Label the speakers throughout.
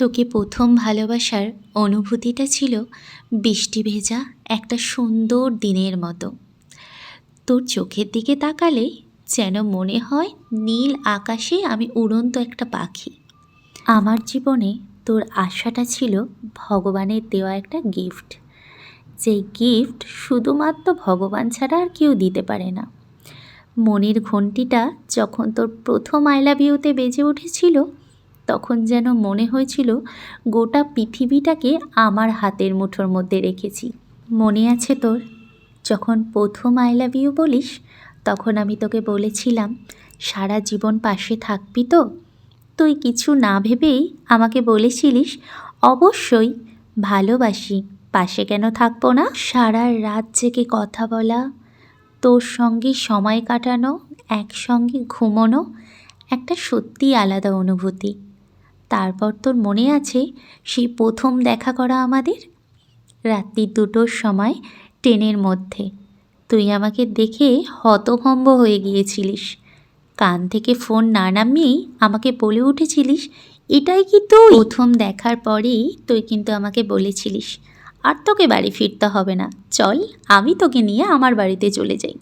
Speaker 1: তোকে প্রথম ভালোবাসার অনুভূতিটা ছিল বৃষ্টি ভেজা একটা সুন্দর দিনের মতো। তোর চোখের দিকে তাকালে যেন মনে হয় নীল আকাশে আমি উড়ন্ত একটা পাখি। আমার জীবনে তোর আশাটা ছিল ভগবানের দেওয়া একটা গিফট যে গিফট শুধুমাত্র ভগবান ছাড়া আর কেউ দিতে পারে না। মনের ঘন্টিটা যখন তোর প্রথম আই লাভ বেজে উঠেছিল তখন যেন মনে হয়েছিল গোটা পৃথিবীটাকে আমার হাতের মুঠোর মধ্যে রেখেছি। মনে আছে তোর? যখন প্রথম আই লাভ ইউ বলিস, তখন আমি তোকে বলেছিলাম, সারা জীবন পাশে থাকবি তো? তুই কিছু না ভেবেই আমাকে বলেছিলিস, অবশ্যই ভালোবাসি, পাশে কেন থাকব না? সারা রাত জেগে কথা বলা, তোর সঙ্গে সময় কাটানো, একসঙ্গে ঘুমোনো, একটা সত্যি আলাদা অনুভূতি। তারপর তোর মনে আছে সেই প্রথম দেখা করা আমাদের? রাত্রি দুটোর সময় ট্রেনের মধ্যে। তুই আমাকে দেখে হতভম্ব হয়ে গিয়েছিলিস। কান থেকে ফোন না নামিয়েই আমাকে বলে উঠেছিলিস, এটাই কি তুই? প্রথম দেখার পরেই তুই কিন্তু আমাকে বলেছিলিস, আর তোকে বাড়ি ফিরতে হবে না। চল, আমি তোকে নিয়ে আমার বাড়িতে চলে যাই।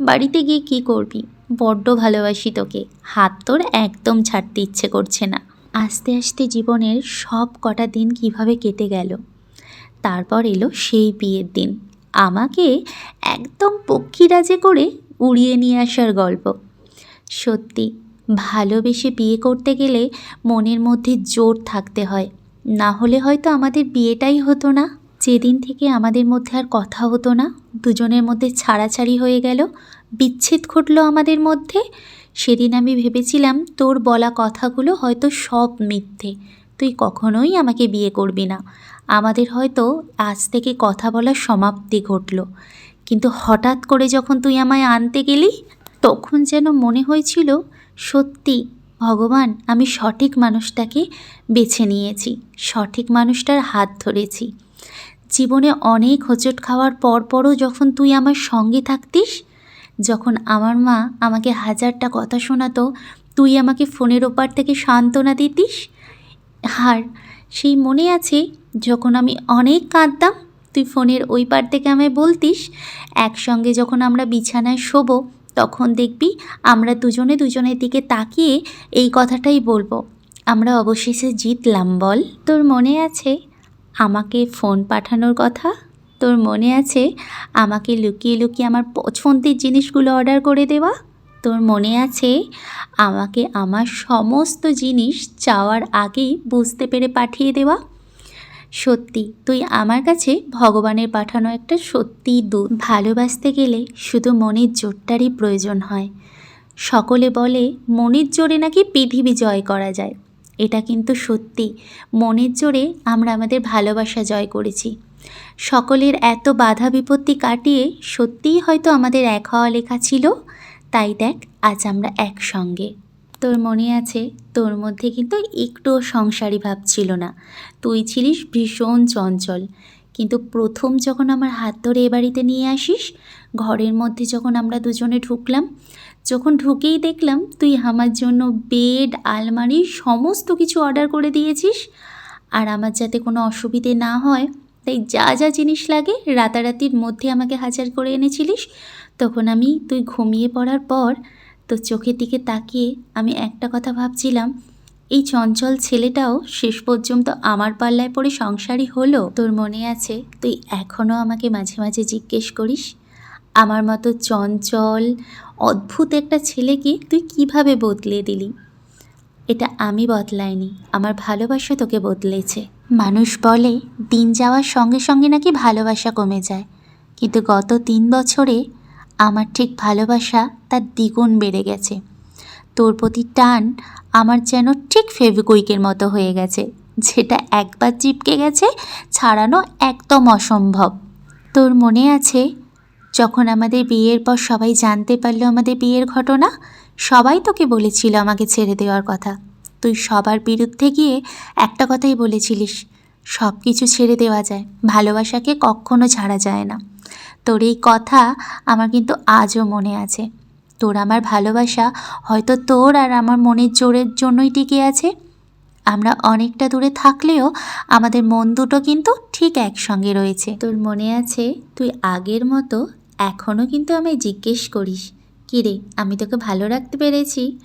Speaker 1: বাড়িতে গিয়ে কি করবি? বড্ড ভালোবাসি তোকে। হাত তোর একদম ছাড়তে ইচ্ছে করছে না। আস্তে আস্তে জীবনের সব কটা দিন কীভাবে কেটে গেল। তারপর এলো সেই বিয়ের দিন। আমাকে একদম পক্ষীরাজে করে উড়িয়ে নিয়ে আসার গল্প। সত্যি, ভালোবেসে বিয়ে করতে গেলে মনের মধ্যে জোর থাকতে হয়। না হলে হয়তো আমাদের বিয়েটাই হতো না। যেদিন থেকে আমাদের মধ্যে আর কথা হতো না, দুজনের মধ্যে ছাড়াছাড়ি হয়ে গেল, বিচ্ছেদ ঘটলো আমাদের মধ্যে। সেদিন আমি ভেবেছিলাম তোর বলা কথাগুলো হয়তো সব মিথ্যে। তুই কখনোই আমাকে বিয়ে করবি না। আমাদের হয়তো আজ থেকে কথা বলার সমাপ্তি ঘটলো। কিন্তু হঠাৎ করে যখন তুই আমায় আনতে গেলি, তখন যেন মনে হয়েছিল, সত্যি, ভগবান, আমি সঠিক মানুষটাকে বেছে নিয়েছি। সঠিক মানুষটার হাত ধরেছি। জীবনে অনেক হোঁচট খাওয়ার পরপরও যখন তুই আমার সঙ্গে থাকতিস যখন আমার মা আমাকে হাজারটা কথা শোনাতো, তুই আমাকে ফোনের ওপার থেকে সান্ত্বনা দিতিস? আর সেই মনে আছে যখন আমি অনেক কাঁদতাম, তুই ফোনের ওই পার থেকে আমায় বলতিস, একসঙ্গে যখন আমরা বিছানায় শোবো, তখন দেখবি আমরা দুজনে দুজনের দিকে তাকিয়ে এই কথাটাই বলব। আমরা অবশেষে জিতলাম বল। তোর মনে আছে আমাকে ফোন পাঠানোর কথা? তোর মনে আছে? আমাকে লুকিয়ে লুকিয়ে আমার পছন্দের জিনিসগুলো অর্ডার করে দেওয়া? তোর মনে আছে? আমাকে আমার সমস্ত জিনিস চাওয়ার আগেই বুঝতে পেরে পাঠিয়ে দেওয়া? সত্যি, তুই আমার কাছে ভগবানের পাঠানো একটা সত্যি দূত ভালোবাসতে গেলে শুধু মনের জোরটারই প্রয়োজন হয়। সকলে বলে, মনের জোরে নাকি পৃথিবী জয় করা যায়? এটা কিন্তু সত্যি। মনের জোরে আমরা আমাদের ভালোবাসা জয় করেছি। সকলের এত বাধা বিপত্তি কাটিয়ে সত্যিই হয়তো আমাদের এক হওয়া লেখা ছিল। তাই দেখ, আজ আমরা একসঙ্গে। তোর মনে আছে, তোর মধ্যে কিন্তু একটুও সংসারী ভাব ছিল না। তুই ছিলিস ভীষণ চঞ্চল। কিন্তু প্রথম যখন আমার হাত ধরে এ বাড়িতে নিয়ে আসিস, ঘরের মধ্যে যখন আমরা দুজনে ঢুকলাম, যখন ঢুকেই দেখলাম তুই আমার জন্য বেড, আলমারি, সমস্ত কিছু অর্ডার করে দিয়েছিস। আর আমার যাতে কোনো অসুবিধে না হয় তাই যা যা জিনিস লাগে রাতারাতির মধ্যে আমাকে হাজার করে এনেছিলিস, তখন আমি তুই ঘুমিয়ে পড়ার পর তোর চোখের দিকে তাকিয়ে আমি একটা কথা ভাবছিলাম, এই চঞ্চল ছেলেটাও শেষ পর্যন্ত আমার পাল্লায় পড়ে সংসারই হলো। তোর মনে আছে তুই এখনও আমাকে মাঝে মাঝে জিজ্ঞেস করিস, আমার মতো চঞ্চল, অদ্ভুত একটা ছেলেকে তুই কীভাবে বদলে দিলি? এটা আমি বদলাইনি, আমার ভালোবাসা তোকে বদলেছে। মানুষ বলে, দিন যাওয়ার সঙ্গে সঙ্গে নাকি ভালোবাসা কমে যায়। কিন্তু গত তিন বছরে আমার ঠিক ভালোবাসা তার দ্বিগুণ বেড়ে গেছে। তোর প্রতি টান আমার যেন ঠিক ফেভিকুইকের মতো হয়ে গেছে, যেটা একবার চিপকে গেছে, ছাড়ানো একদম অসম্ভব। তোর মনে আছে, যখন আমাদের বিয়ের পর সবাই জানতে পারল আমাদের বিয়ের ঘটনা সবাই তোকে বলেছিল আমাকে ছেড়ে দেওয়ার কথা। তুই সবার বিরুদ্ধে গিয়ে একটা কথাই বলেছিলিস সব কিছু ছেড়ে দেওয়া যায়, ভালোবাসাকে কখনো ছাড়া যায় না। তোর এই কথা আমার কিন্তু আজও মনে আছে। তোর আমার ভালোবাসা হয়তো তোর আর আমার মনের জোরের জন্যই টিকে আছে। আমরা অনেকটা দূরে থাকলেও আমাদের মন দুটো কিন্তু ঠিক একসঙ্গে রয়েছে। তোর মনে আছে তুই আগের মতো এখনও কিন্তু আমায় জিজ্ঞেস করিস কিরে আমি তোকে ভালো রাখতে পেরেছি।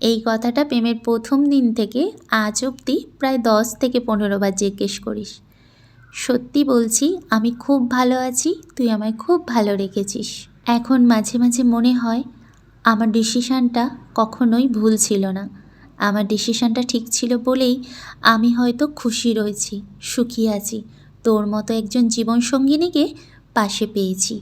Speaker 1: এই কথাটা প্রেমের প্রথম দিন থেকে আজ অবধি প্রায় দশ থেকে পনেরো বার জিজ্ঞেস করিস। সত্যি বলছি, আমি খুব ভালো আছি, তুই আমায় খুব ভালো রেখেছিস। এখন মাঝে মাঝে মনে হয়, আমার ডিসিশানটা কখনোই ভুল ছিল না। আমার ডিসিশানটা ঠিক ছিল বলেই আমি হয়তো খুশি রয়েছি, সুখী আছি। তোর মতো একজন জীবনসঙ্গিনীকে পাশে পেয়েছি।